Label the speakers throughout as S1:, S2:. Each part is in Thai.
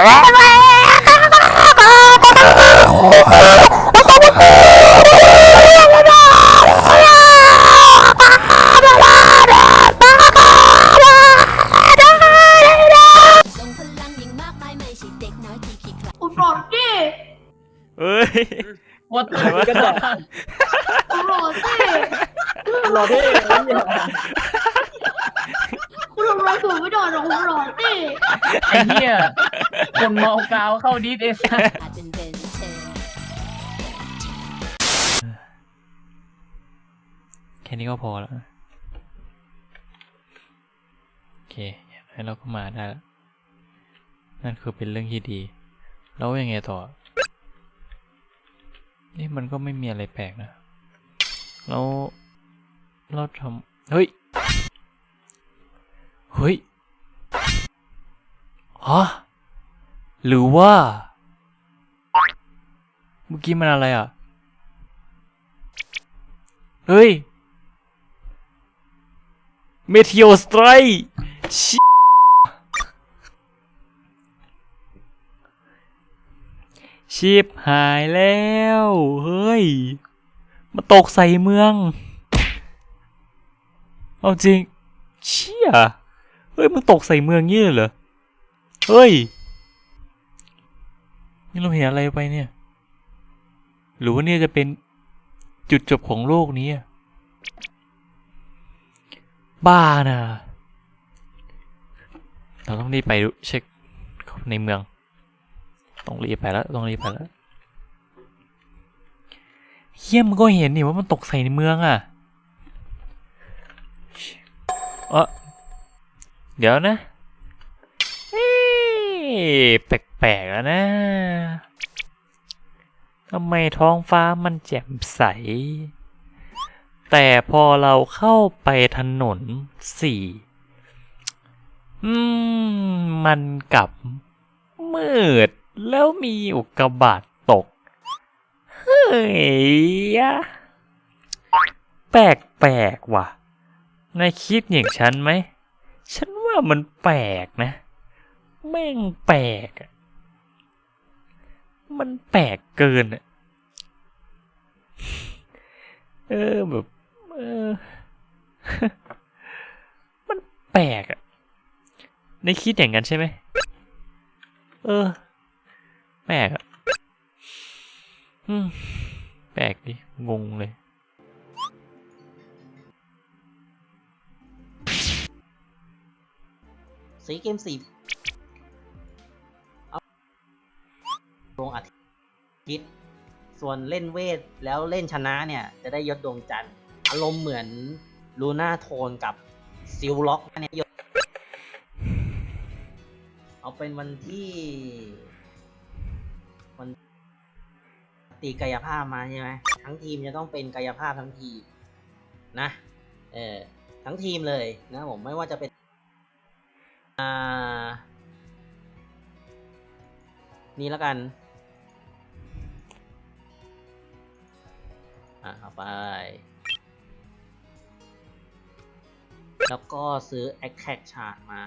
S1: ทรงพลังยิ่งมากมายไม่ใช่เด็กน้อยที่ขี้ขลาด
S2: อุดหนุนดิ
S3: เอ้ย
S4: ว่าตายกันเหรอ
S2: อุดหนุนดิ
S4: รอที่นั่นเนี่ย
S2: คุณทำอะไรถูกไม่โดนหรอกอุดหนุนดิ
S4: ไอ้เหี้ยคน เข้าดิสเอส
S1: อาจเป็นเบนเทน
S3: แค่นี้ก็พอแล้วโอเคอย่างน้เราก็มาได้แล้วนั่นคือเป็นเรื่องที่ดี แล้วยังไงต่อ นี่มันก็ไม่มีอะไรแปลกนะแล้วเราทำเฮ้ย เฮ้ยฮะ หรือว่า เมื่อกี้มันอะไรอะ เฮ้ย เมทิโอสไตรชิชิบหายแล้ว เฮ้ย มาตกใส่เมือง เอาจริง เชี่ย เฮ้ย มันตกใส่เมืองงี้เลยเหรอ เฮ้ย นี่เราเห็นอะไรไปเนี่ย หรือว่าเนี่ยจะเป็นจุดจบของโลกนี้ บ้านะเราต้องรีบไปดูเช็คในเมือง ต้องรีบไปแล้ว ต้องรีบไปแล้วเฮียมันก็เห็นนี่ว่ามันตกใส่ในเมืองอะเออเดี๋ยวนะ เอ๊ะแปลก ๆแล้วนะทำไมท้องฟ้ามันแจ่มใส แต่พอเราเข้าไปถนนสี่ืมมันกลับมืดแล้วมีอุกกาบาตตก เฮ้ยอะแปลกแปลกๆว่ะนายคิดอย่างฉันไหม ฉันว่ามันแปลกนะ แม่งแปลกอะ มันแปลกเกินอะเออแบบเออมันแปลกอะในคิดอย่างนั้นใช่ไหมเออ แปลกอะแปลกดิ งงเลย
S5: สีเกมสีิตส่วนเล่นเวทแล้วเล่นชนะเนี่ยจะได้ยศดวงจันทร์อารมณ์เหมือนลูน่าโทนกับซิลล็อกเนี่ยยศเอาเป็นวันที่วันตีกายภาพมาใช่ไหมทั้งทีมจะต้องเป็นกายภาพทั้งทีมนะเออทั้งทีมเลยนะผมไม่ว่าจะเป็นอ่านี่แล้วกัน อะเอาไป แล้วก็ซื้อ a c a c chart มา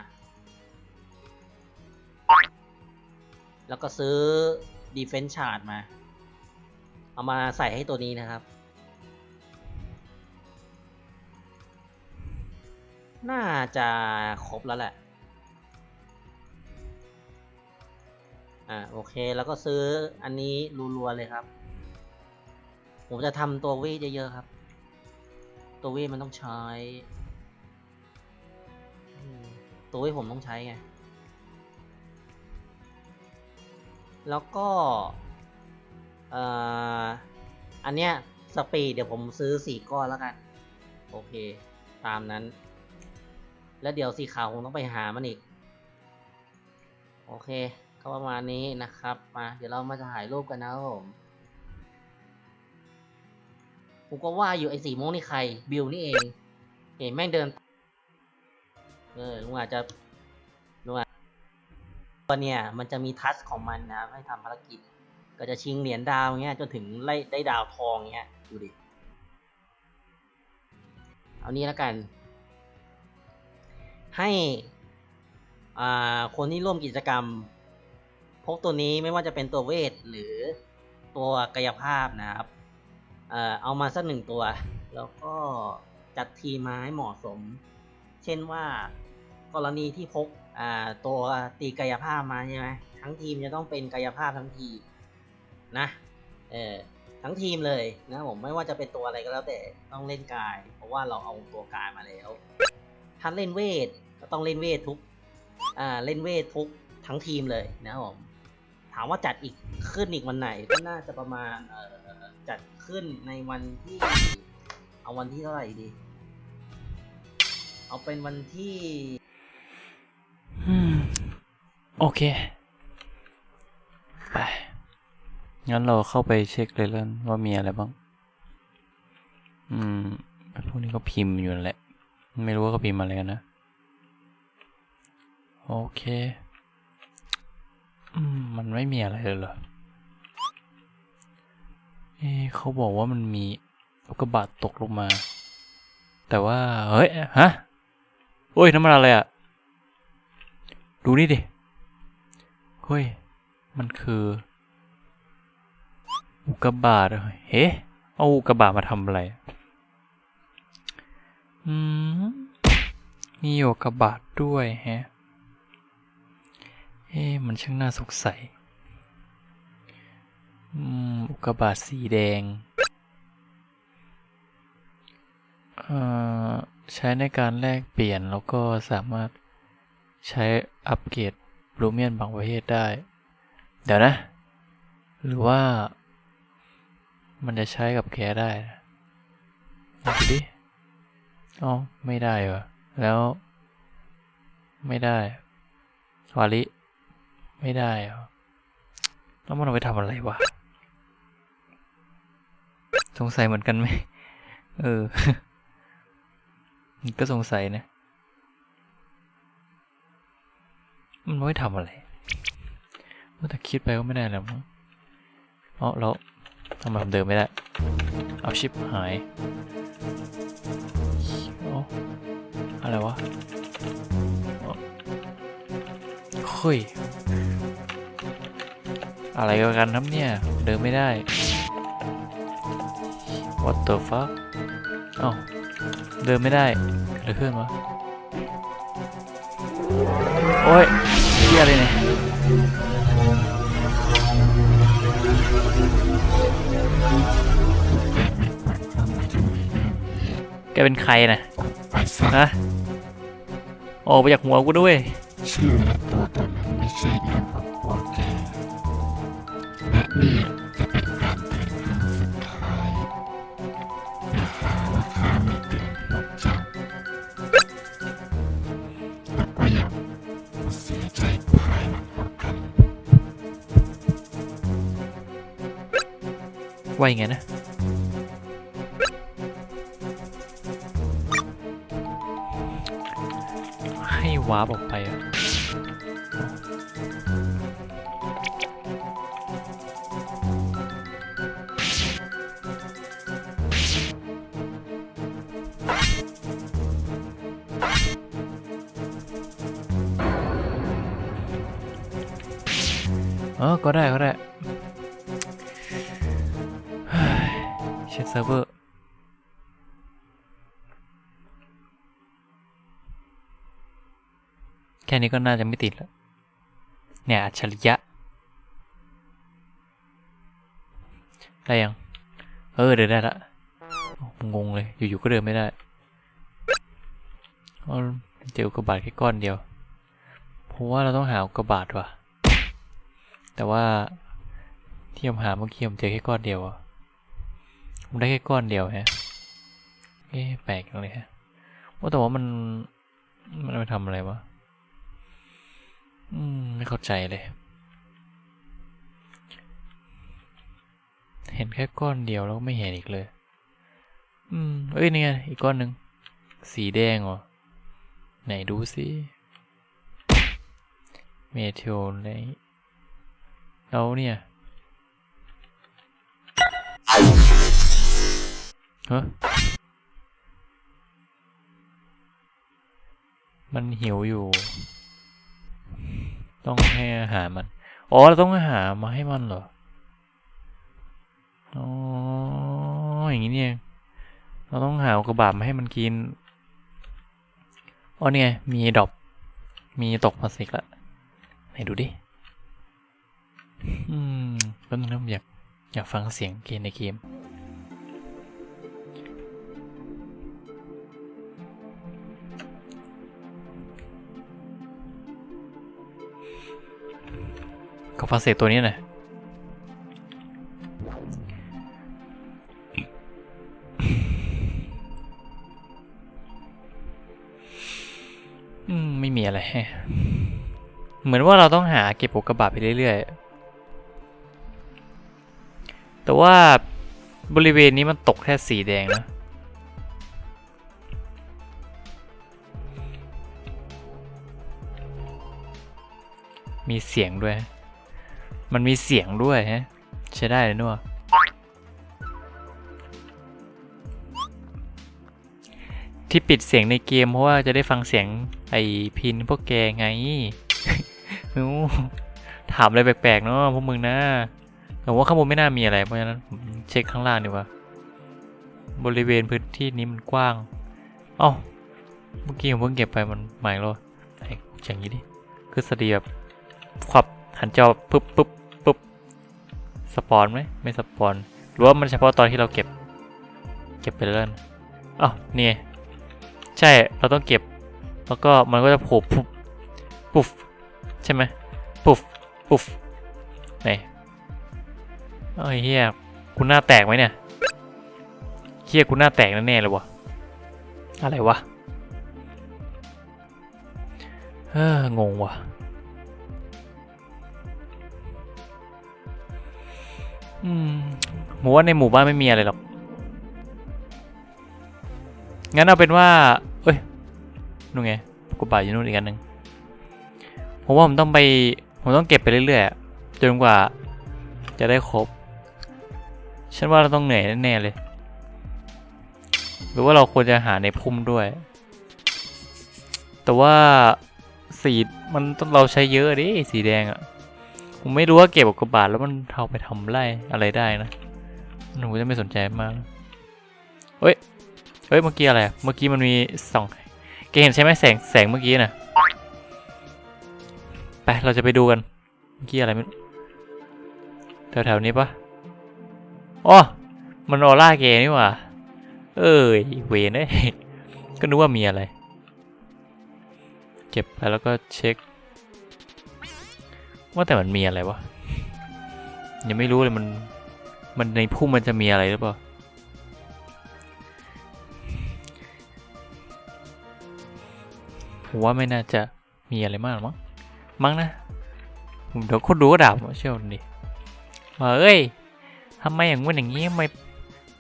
S5: แล้วก็ซื้อ defense chart มา เอามาใส่ให้ตัวนี้นะครับ น่าจะครบแล้วแหละอ่าโอเคแล้วก็ซื้ออันนี้รัวๆเลยครับ ผมจะทำตัวเวทเยอะๆครับ ตัวเวทมันต้องใช้ ตัวเวทผมต้องใช้ไง แล้วก็เอ่ออันเนี้ยสปีดเดี๋ยวผมซื้อสี่ก้อนแล้วกัน โอเค ตามนั้น แล้วเดี๋ยวสีขาวคงต้องไปหามันอีก โอเค ก็ประมาณนี้นะครับ มา เดี๋ยวเรามาถ่ายรูปกันนะครับผม ผมก็ว่าอยู่ไอ้สีม่วงนี่ใคร บิวนี่เองเห็นแม่งเดิน เออลุงอาจจะลุงอาตัวเนี่ย มันจะมีทัสของมันนะ ให้ทำภารกิจ ก็จะชิงเหรียญดาวเงี้ยจนถึงไล่ได้ดาวทองเงี้ยดูดิ เอานี้แล้วกัน ให้อ่าคนที่ร่วมกิจกรรมพกตัวนี้ไม่ว่าจะเป็นตัวเวทหรือตัวกายภาพนะครับ เอ่อเอามาสักหนึ่งตัว แล้วก็จัดทีมาให้เหมาะสม เช่นว่ากรณีที่พกอ่าตัวตีกายภาพมาใช่ไหมทั้งทีมจะต้องเป็นกายภาพทั้งทีมนะเออทั้งทีมเลยนะผมไม่ว่าจะเป็นตัวอะไรก็แล้วแต่ต้องเล่นกาย เพราะว่าเราเอาตัวกายมาแล้วถ้าเล่นเวทก็ต้องเล่นเวททุกอ่าเล่นเวททุกทั้งทีมเลยนะผมถามว่าจัดอีกขึ้นอีกวันไหนก็น่าจะประมาณเออ จัดขึ้นในวันที่ เอาวันที่เท่าไหร่ดี เอาเป็นวันที่
S3: โอเค ไป งั้นเราเข้าไปเช็คเลยแล้วว่ามีอะไรบ้าง อืมพวกนี้ก็พิมพ์อยู่นั่นแหละ ไม่รู้ว่าเขาพิมพ์อะไรกันนะ โอเค อืม มันไม่มีอะไรเลยเหรอ เอเขาบอกว่ามันมีอุกกาบาตตกลงมา แต่ว่า เฮ้ย ฮะ โอ้ยน้ำมันอะไรอะดูนี่ดิ เฮ้ย มันคือ อุกกาบาตเหรอเฮ้เอาอุกกาบาตมาทำอะไร อืม มีอุกกาบาตด้วยแฮะ เอ๊มันช่างน่าสงสัย อุกกาบาตสีแดง ใช้ในการแลกเปลี่ยนแล้วก็สามารถใช้อัปเกรดบลูเมียนบางประเภทได้ เดี๋ยวนะ หรือว่า มันจะใช้กับแกได้ดูดิอ๋อไม่ได้เหรอแล้ว ไม่ได้วาลิ ไม่ได้เหรอแล้วมันเอาไปทำอะไรวะ สงสัยเหมือนกันไหม เออ ก็สงสัยนะ มันไม่ทำอะไรแต่คิดไปก็ไม่ได้แล้วมั้งอ๋อแล้วทำไมผมเดินไม่ได้ เอาชิปหายโอ้อะไรวะเฮ้ย อะไรกันครับเนี่ย เดินไม่ได้ What the fuck เอ้าเดินไม่ได้เกิดอะขึ้นวะโอ้ยเฮียอะไรเนี่ยแกเป็นใครนะฮะออกไปจากหัวกูด้วย
S6: ว่ายัง
S3: ไงนะให้วาร์ปออกไปอะเออก็ได้ก็ได้ ซิร์ฟเวอร์แค่นี้ก็น่าจะไม่ติดแล้ว เนี่ย อัจฉริยะได้ยัง เออ เดินได้ละงงเลย อยู่ ๆ ก็เดินไม่ได้เจออุกกาบาตแค่ก้อนเดียวผมว่าเราต้องหาอุกกาบาตว่ะ แต่ว่าที่ผมหาเมื่อกี้ผมเจอแค่ก้อนเดียวอะ ผมได้แค่ก้อนเดียวฮะเอ๊ะแปลกเลยฮะว่าแต่ว่ามันมันไปทำอะไรวะอืมไม่เข้าใจเลย เห็นแค่ก้อนเดียวแล้วก็ไม่เห็นอีกเลย อืมเอ้ยนี่ไงอีกก้อนหนึ่งสีแดงเหรอไหนดูสิเมเทโอไนแล้วเนี่ย ฮะมันหิวอยู่ ต้องให้อาหารมัน อ๋อ เราต้องหามาให้มันเหรอ อ๋อ อย่างนี้นี่เองเราต้องหากกาบาตมาให้มันกิน อ๋อเนี่ย มีดอก มีตกพลาสติกละไหนดูดิ อืมแป๊บนึงนะผมอยาก อยากฟังเสียงเกมในเกม ก็พลาสติกตัวนี้หน่อยไม่มีอะไร เหมือนว่าเราต้องหาเก็บอุกกาบาตไปเรื่อยๆ แต่ว่าบริเวณนี้มันตกแค่สีแดงนะมีเสียงด้วย มันมีเสียงด้วยฮะ ใช้ได้เลยนัวที่ปิดเสียงในเกมเพราะว่าจะได้ฟังเสียงไอ้พินพวกแกไงนู้ถามอะไรแปลกๆเนาะพวกมึงนะแต่ว่าข้างบนไม่น่ามีอะไรเพราะฉะนั้นผมเช็คข้างล่างดีกว่า บริเวณพื้นที่นี้มันกว้าง เอ้า เมื่อกี้ผมเพิ่งเก็บไปมันใหม่แล้วไหนอย่างนี้ดิคือสตีแบบขวับหันจอปุ๊บปุ๊บปุ๊บ สปอนไหมไม่สปอนหรือว่ามันเฉพาะตอนที่เราเก็บ เก็บไปแล้วนะอ้าวนี่ไงใช่เราต้องเก็บ แล้วก็มันก็จะโผล่ปุ๊บปุ๊บใช่ไหมปุ๊บปุ๊บไหนเอ้ยเฮียกูหน้าแตกไหมเนี่ยเฮียกูหน้าแตกแน่ๆเลยวะอะไรวะเอองงว่ะ อืมผมว่าในหมู่บ้านไม่มีอะไรหรอก งั้นเอาเป็นว่า เอ้ยนู่นไงกูป่าอยู่นู่นอีกอันหนึ่งผมว่าผมต้องไป ผมต้องเก็บไปเรื่อยๆ จนกว่า จะได้ครบ ฉันว่าเราต้องเหนื่อยแน่ๆเลย หรือว่าเราควรจะหาในพุ่มด้วย แต่ว่าสีมันต้องเราใช้เยอะดิสีแดงอะ ผมไม่รู้ว่าเก็บอุกกาบาตแล้วมันเอาไปทำไรอะไรได้นะหนูจะไม่สนใจมากเฮ้ยเฮ้ยเมื่อกี้อะไรเมื่อกี้มันมีสองเกเห็นใช่ไหมแสงแสงเมื่อกี้น่ะไปเราจะไปดูกันเมื่อกี้อะไรไม่รู้แถวๆนี้ปะอ๋อมันออร่าเกนี่หว่า เอ้ยเวนเอ้ยก็นึกว่ามีอะไร เก็บไปแล้วก็เช็ค ว่าแต่มันมีอะไรวะยังไม่รู้เลยมันมันในพุ่มมันจะมีอะไรหรือเปล่าผมว่าไม่น่าจะมีอะไรมากหรอกมั้งมั้งนะผมเดี๋ยวคนดูก็ด่าผมเชื่อผมดิว่าเอ้ยทำไมอย่างงู้นอย่างงี้ทำไม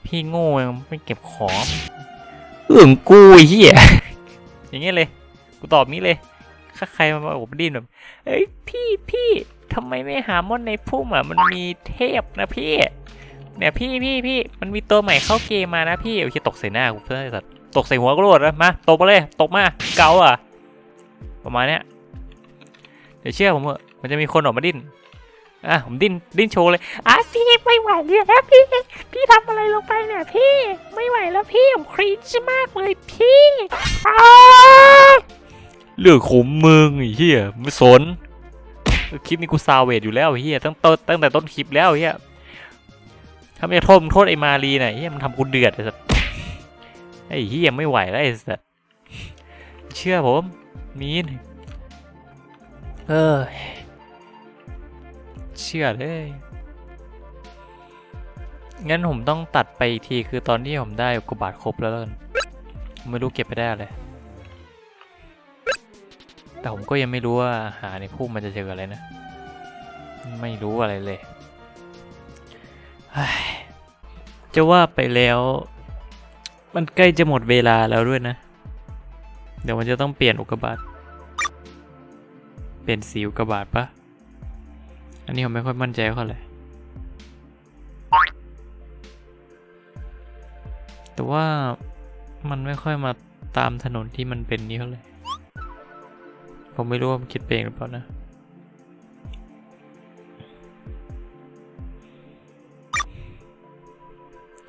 S3: พี่โง่ไม่เก็บของเอื่องกูไอ้เหี้ยอย่างเงี้ยเลยกูตอบนี้เลยถ้า ใครมาบอกดิ้นแบบเอ้ยพี่พี่ทำไมไม่หามอนในพุ่มอะมันมีเทพนะพี่เนี่ยพี่พี่พี่มันมีตัวใหม่เข้าเกมมานะพี่โอเคตกใส่หน้ากูเพื่อนสัตว์ตกใส่หัวก็โดดนะมาตกมาเลยตกมาเกาอะประมาณเนี้ยเดี๋ยวเชื่อผมเถอะมันจะมีคนออกมาดิ้นอะผมดิ้นดิ้นโชว์เลยอะพี่ไม่ไหวแล้วพี่ พี่ทำอะไรลงไปเนี่ยพี่ ไม่ไหวแล้วพี่ผมครีนชมากเลยพี่อ้า เรื่องของมึงไอ้เหี้ยไม่สนคลิปนี้กูซาวเวดอยู่แล้วไอ้เหี้ยตั้งต้นตั้งแต่ต้นคลิปแล้วไอ้เหี้ยถ้าไม่โทษมึงโทษไอ้มารีน่ะไอ้เหี้ยมันทำกูเดือดไอ้สัสไอ้เหี้ยไม่ไหวแล้วไอ้สัสเชื่อผมมีนเออเชื่อเลยงั้นผมต้องตัดไปอีกทีคือตอนที่ผมได้อุกบาตครบแล้วกันไม่รู้เก็บไปได้อะไร แต่ผมก็ยังไม่รู้ว่าหาในพุ่มมันจะเจออะไรนะ ไม่รู้อะไรเลยเฮ้ยจะว่าไปแล้ว มันใกล้จะหมดเวลาแล้วด้วยนะ เดี๋ยวมันจะต้องเปลี่ยนอุกกาบาตเปลี่ยนสีอุกกาบาตปะอันนี้ผมไม่ค่อยมั่นใจเท่าไหร่แต่ว่ามันไม่ค่อยมาตามถนนที่มันเป็นนี้เท่าไหร่ ผมไม่รู้ว่าผมคิดเองหรือเปล่านะ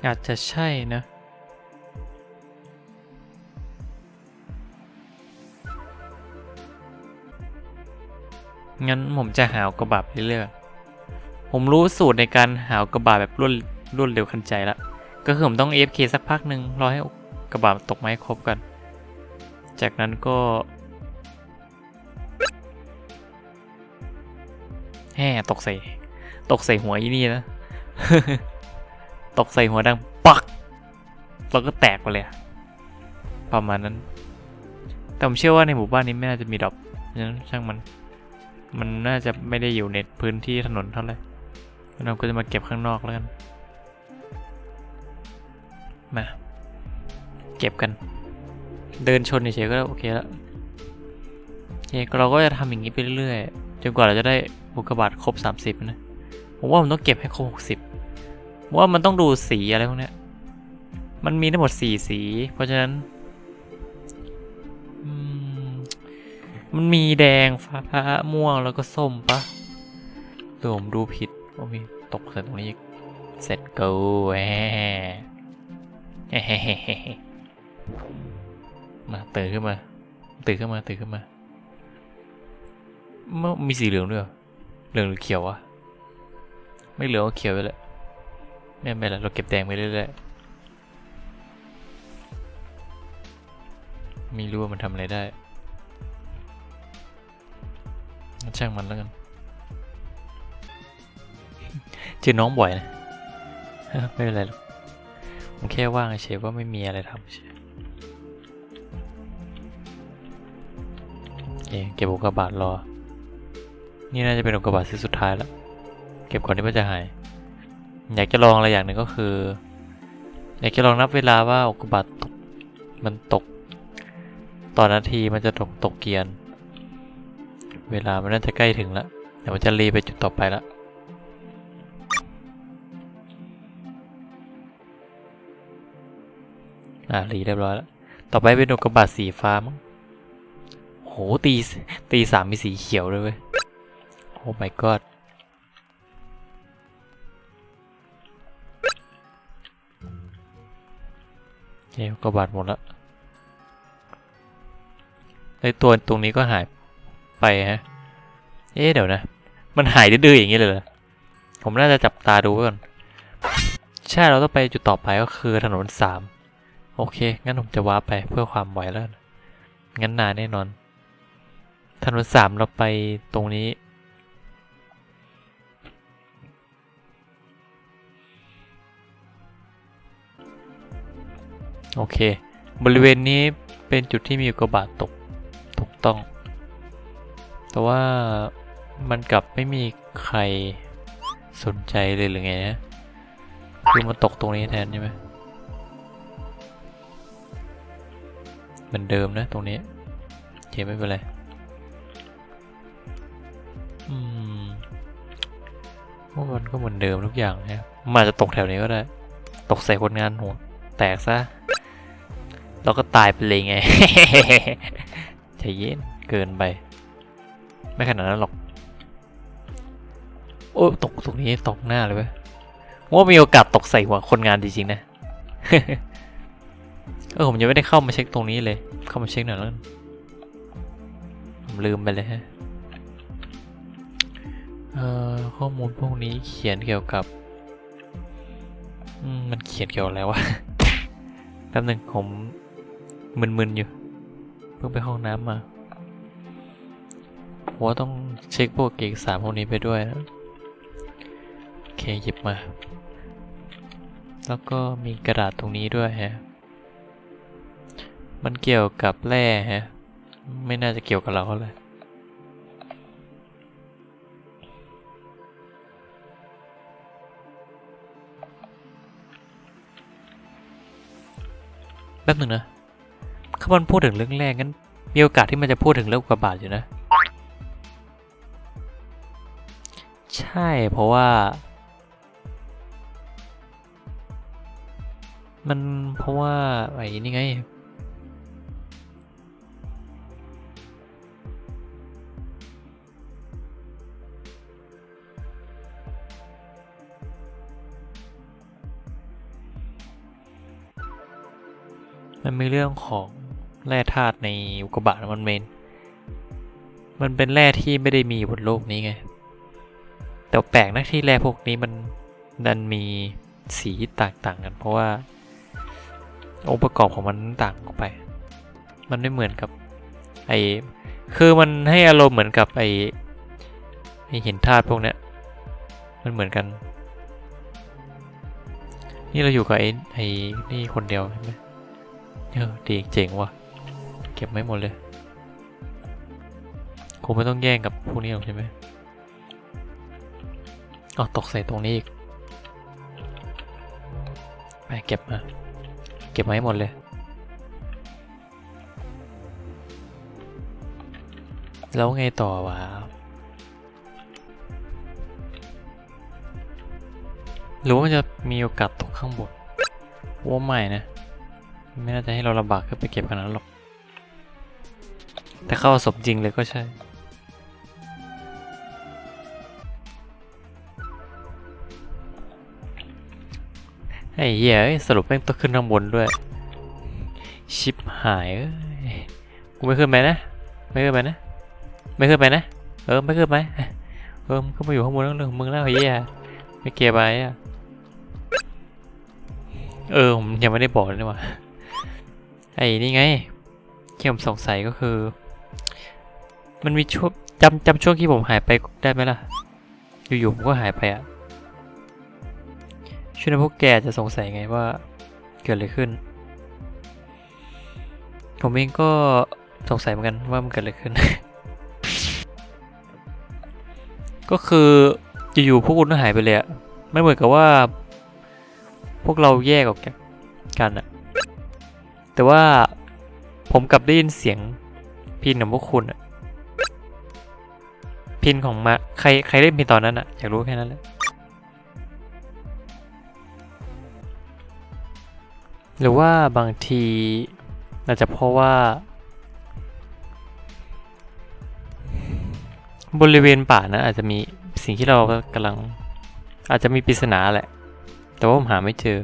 S3: อาจจะใช่นะ งั้นผมจะหาวกระบาดเรื่อยๆ ผมรู้สูตรในการหาวกระบาดแบบรวดรวดเร็วคันใจแล้วก็คือผมต้องเอฟเคสักพักหนึ่งรอให้กระบาดตกไม้ครบกัน จากนั้นก็ ห่ตกใส่ ตกใส่หัวอีนี่นะ ตกใส่หัวดังปักแล้วก็แตกไปเลย ประมาณนั้น แต่ผมเชื่อว่าในหมู่บ้านนี้ไม่น่าจะมีดอกนั้นช่างมัน มันน่าจะไม่ได้อยู่ในพื้นที่ถนนเท่าไหร่เราก็จะมาเก็บข้างนอกแล้วกัน มา เก็บกัน เดินชนเฉยๆก็โอเคแล้วโอเคเราก็จะทำอย่างนี้ไปเรื่อยๆจนกว่าเราจะได้ อุกกาบาตครบ 30 นะ ผมว่ามันต้องเก็บให้ครบ 60ผมว่ามันต้องดูสีอะไรพวกเนี้ย มันมีทั้งหมด 4 สี เพราะฉะนั้น มันมีแดงฟ้าม่วงแล้วก็ส้มปะหรือผมดูผิด โอ้ยตกใส่ตรงนี้อีก เสร็จกูแหมมาตื่นขึ้นมา ตื่นขึ้นมา ตื่นขึ้นมามันมีสีเหลืองด้วย เหรอเหลืองหรือเขียววะไม่เหลืองก็เขียวไปเลยไม่เป็นไรเราเก็บแดงไปเรื่อยๆไม่รู้ว่ามันทำอะไรได้งั้นช่างมันแล้วกันเจอน้องบ่อยนะไม่เป็นไรหรอกผมแค่ว่างเฉยๆว่าไม่มีอะไรทำเฉยโอเคเก็บอุกกาบาตรอ นี่น่าจะเป็นอุกกาบาตเซตสุดท้ายแล้ว เก็บก่อนที่มันจะหาย อยากจะลองอะไรอย่างหนึ่งก็คือ อยากจะลองนับเวลาว่าอุกกาบาตตกมันตก ต่อนาทีมันจะตกตกเกียน เวลามันน่าจะใกล้ถึงแล้วเดี๋ยวมันจะรีไปจุดต่อไปแล้วอ่ารีเรียบร้อยแล้ว ต่อไปเป็นอุกกาบาตสีฟ้ามั้งโหตีตีสามมีสีเขียวด้วยเว้ย อ้ my god เอุกกาบาตหมดละไอตัวตรงนี้ก็หายไปฮะ เอ๊ะเดี๋ยวนะ มันหายดื้อๆอย่างนี้เลยเหรอ ผมน่าจะจับตาดูก่อน ใช่ เราต้องไปจุดต่อไปก็คือถนนสามโอเค งั้นผมจะว้าไปเพื่อความไวแล้วกันงั้นนานแน่นอน ถนนสามเราไปตรงนี้ โอเค บริเวณนี้เป็นจุดที่มีอุกกาบาตตกถูกต้อง แต่ว่ามันกลับไม่มีใครสนใจเลยหรือไงนะคือมันตกตรงนี้แทนใช่ไหมเหมือนเดิมนะตรงนี้โอเคไม่เป็นไรอืมว่ามันก็เหมือนเดิมทุกอย่างนะมันอาจจะตกแถวนี้ก็ได้ ตกใส่คนงานหัวแตกซะ เราก็ตายไปเลยไงใจเย็นเกินไป ไม่ขนาดนั้นหรอก โอ้ตกตรงนี้ตกหน้าเลยเว้ยว่ามีโอกาสตกใส่หัวคนงานจริงๆนะ เออผมยังไม่ได้เข้ามาเช็คตรงนี้เลย เข้ามาเช็คหน่อยแล้วกันผมลืมไปเลยฮะเอ่อข้อมูลพวกนี้เขียนเกี่ยวกับอืมมันเขียนเกี่ยวอะไรวะ แป๊บหนึ่งผม มึนๆอยู่ เพิ่งไปห้องน้ำมาผมว่าต้องเช็คพวกเอกสารพวกนี้ไปด้วยนะโอเคหยิบมา แล้วก็มีกระดาษตรงนี้ด้วยฮะ มันเกี่ยวกับแร่ฮะ ไม่น่าจะเกี่ยวกับเราเท่าไหร่แป๊บหนึ่งนะ ขามันพูดถึงเรื่องแรกงั้น มีโอกาสที่มันจะพูดถึงเรื่องอุกกาบาตอยู่นะ ใช่เพราะว่า มันเพราะว่าไอ้นี่ไงมันมีเรื่องของ แร่ธาตุในอุกกาบาตมันเมน มันเป็นแร่ที่ไม่ได้มีบนโลกนี้ไง แต่แปลกนะที่แร่พวกนี้มันดันมีสีต่างๆกัน เพราะว่า องค์ประกอบของมันต่างออกไป มันไม่เหมือนกับไอคือมันให้อารมณ์เหมือนกับไอไอหินธาตุพวกเนี้ย มันเหมือนกัน นี่เราอยู่กับไอ้ไอ้นี่คนเดียวใช่ไหมเออดีเจ๋งว่ะ เก็บไม่หมดเลย คงไม่ต้องแย่งกับพวกนี้หรอกใช่ไหมอ๋อตกใส่ตรงนี้อีก ไปเก็บมา เก็บมาให้หมดเลย แล้วไงต่อวะ หรือว่ามันจะมีโอกาสตกข้างบนว่าไม่นะ ไม่น่าจะให้เราลำบากขึ้นไปเก็บขนาดนั้นหรอก แต่เข้าสมจริงเลยก็ใช่ ไอ้เหี้ยสรุปแม่งต้องขึ้นข้างบนด้วย ชิปหายเอ้กูไม่ขึ้นไปนะ ไม่ขึ้นไปนะ ไม่ขึ้นไปนะ เออไม่ขึ้นไปเออมึงก็มาอยู่ข้างบนนั่นเรื่องของมึงแล้วไอ้เหี้ยไม่เก็บไปอะเออผมยังไม่ได้บอกเลยว่าไอ้นี่ไงที่ผมสงสัยก็คือ มันมีช่วงจำจำช่วงที่ผมหายไปได้ไหมล่ะ อยู่ๆผมก็หายไปอะช่วยนะพวกแกจะสงสัยไงว่าเกิดอะไรขึ้น ผมเองก็สงสัยเหมือนกันว่ามันเกิดอะไรขึ้น ก็คืออยู่ๆพวกคุณก็หายไปเลยอะไม่เหมือนกับว่า พวกเราแยกออกจากกันอะแต่ว่าผมกลับได้ยินเสียงพินของพวกคุณอะ พินของมาใครใครเล่นพินตอนนั้นอะอยากรู้แค่นั้นแหละหรือว่าบางทีอาจจะเพราะว่า บริเวณป่านะอาจจะมีสิ่งที่เรากำลัง อาจจะมีปริศนาแหละ แต่ว่าผมหาไม่เจอ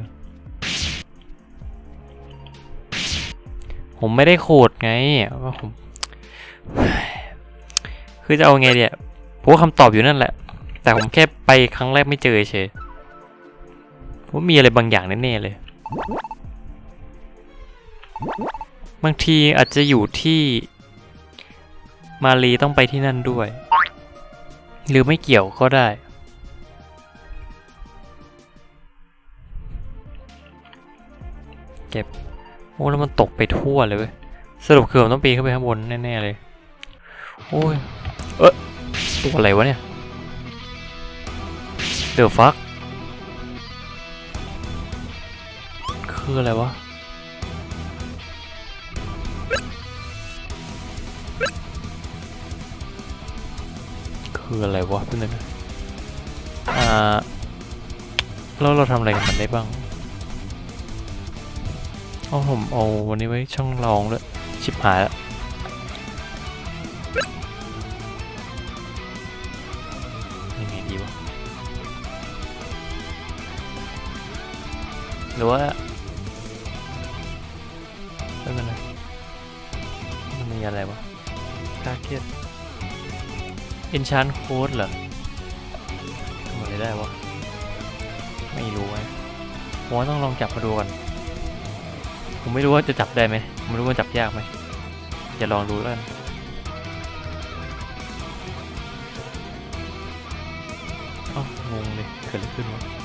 S3: ผมไม่ได้โขดไงว่าผมคือจะเอาไงเนี่ย ผมว่าคำตอบอยู่นั่นแหละ แต่ผมแค่ไปครั้งแรกไม่เจอเฉยผมว่ามีอะไรบางอย่างแน่ๆเลย บางทีอาจจะอยู่ที่มาลีต้องไปที่นั่นด้วย หรือไม่เกี่ยวก็ได้ เก็บ โอ้แล้วมันตกไปทั่วเลยเว้ยสรุปคือผมต้องปีนขึ้นไปข้างบนแน่ๆเลย โอ้ย เอ๊ะ ตัวอะไรวะเนี่ยเดือฟักคืออะไรวะคืออะไรวะเพื่อนงอ่าแล้วเราทำอะไรกับมันได้บ้างเอาผมเอาวันนี้ไว้ช่องรองด้วยชิบหายแล้ว รือว่าเรื่องอะไรมันมีอะไรวะคาเกีย Enchant Code เหรอทำอะไรได้วะ ไม่รู้ไงผมว่าต้องลองจับมาดูก่อน ผมไม่รู้ว่าจะจับได้ไหมผมไม่รู้ว่าจับยากไหมจะลองดูแล้วกันอ้าวงงเลยเกิดอะไรขึ้นวะ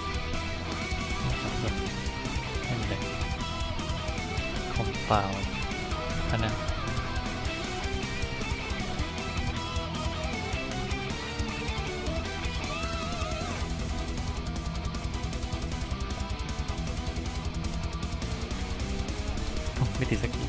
S3: เปล่าอันนั้นโอ้ไม่ติดสักที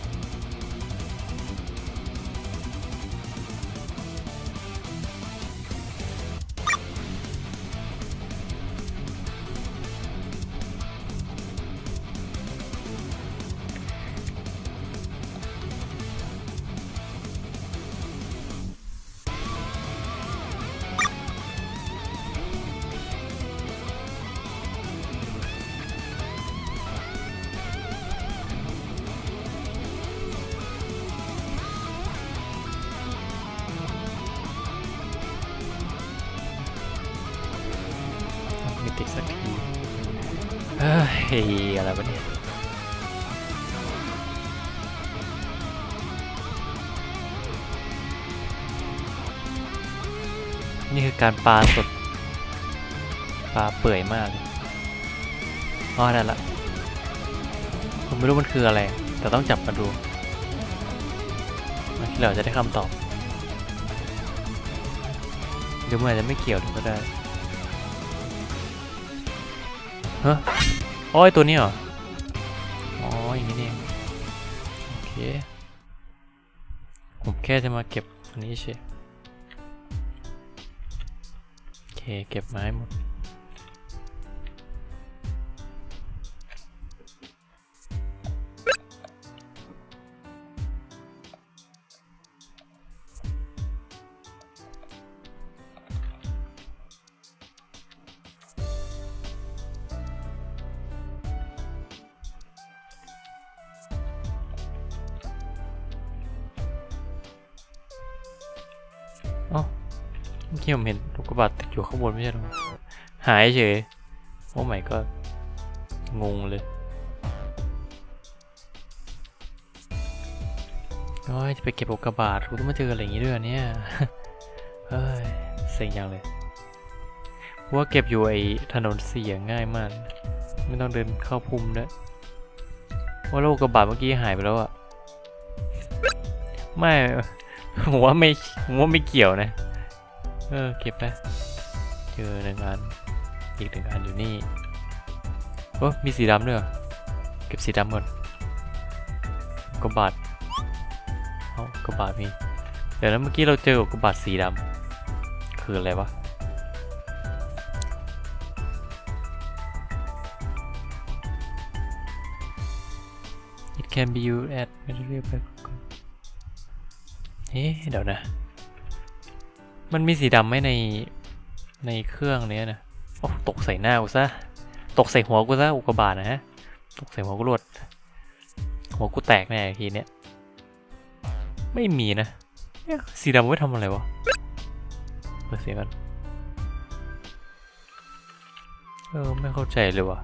S3: ฮ้ยอะไรวะเนี่ยนี่คือการปลาสด ปลาเปื่อยมากอ๋อได้ละผมไม่รู้มันคืออะไร แต่ต้องจับมาดูแล้วเราจะได้คำตอบหรือมันอาจจะไม่เกี่ยวก็ได้เฮ้ย อ้อไอตัวนี้เหรอ อ๋ออย่างนี้นี่เองโอเค ผมแค่จะมาเก็บอันนี้เฉยโอเค เก็บไม้หมด เมื่อกี้ผมเห็นลูกกระบาดติดอยู่ข้างบนไม่ใช่หรอหายเฉยโอ้ไม่ก็งงเลยโอ้ยจะไปเก็บอุกกาบาตกูต้องมาเจออะไรอย่างงี้ด้วยเนี่ยเฮ้ยเซ็งจังเลยเพราะว่าเก็บอยู่ไอ้ถนนเสียงง่ายมาก ไม่ต้องเดินเข้าพุ่มด้วยว่าแล้วอุกกาบาตเมื่อกี้หายไปแล้วอะไม่ผมว่าไม่ผมว่าไม่เกี่ยวนะ เออ เก็บไป เจอหนึ่งอัน อีกหนึ่งอันอยู่นี่ โอ้ มีสีดำด้วยเก็บสีดำก่อนกบาดเอากบาดมี เดี๋ยวนะเมื่อกี้เราเจอกบาดสีดำคืออะไรวะ It can be used at material back เอ๊ะเดี๋ยวนะ มันมีสีดำไหมในในเครื่องเนี้ยนะโอ้ตกใส่หน้ากูซะ ตกใส่หัวกูซะอุกบาตนะฮะ ตกใส่หัวกูรวด หัวกูแตกแน่ทีเนี้ย ไม่มีนะเอ๊ะสีดำไว้ทำอะไรวะเปิดเสียงกัน เออ ไม่เข้าใจเลยว่ะ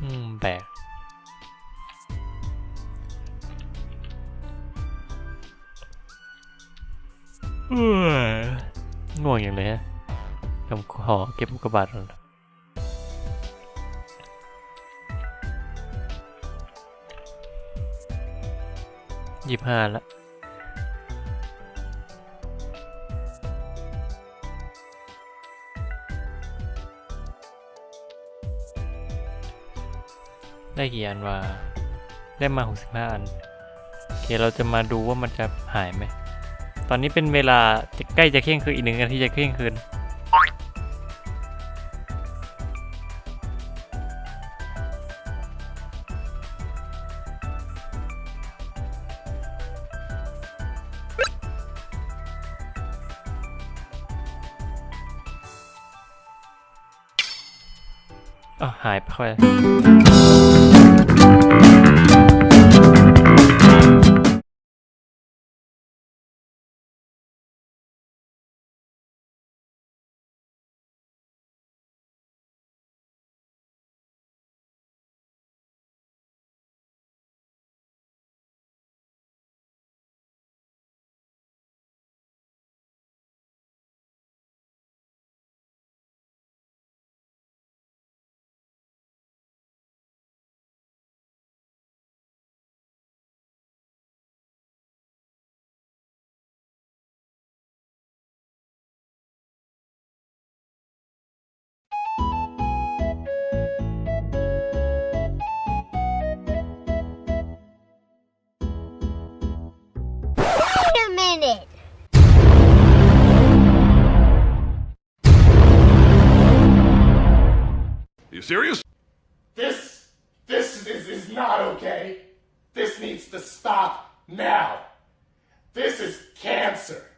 S3: อืมแปลก ง่วงอย่างเลยฮะผมขอเก็บอุกกาบาตก่อนยี่สิบห้าละได้กี่อันวะได้มาหกสิบห้าอัน โอเค เราจะมาดูว่ามันจะหายไหม ตอนนี้เป็นเวลาใกล้จะเที่ยงคืนอีกหนึ่งนาทีจะเที่ยงคืนอ๋อหายไปค่อย
S2: Wait a minute.
S7: You serious?
S8: This, this is, is not okay. This needs to stop now. This is cancer.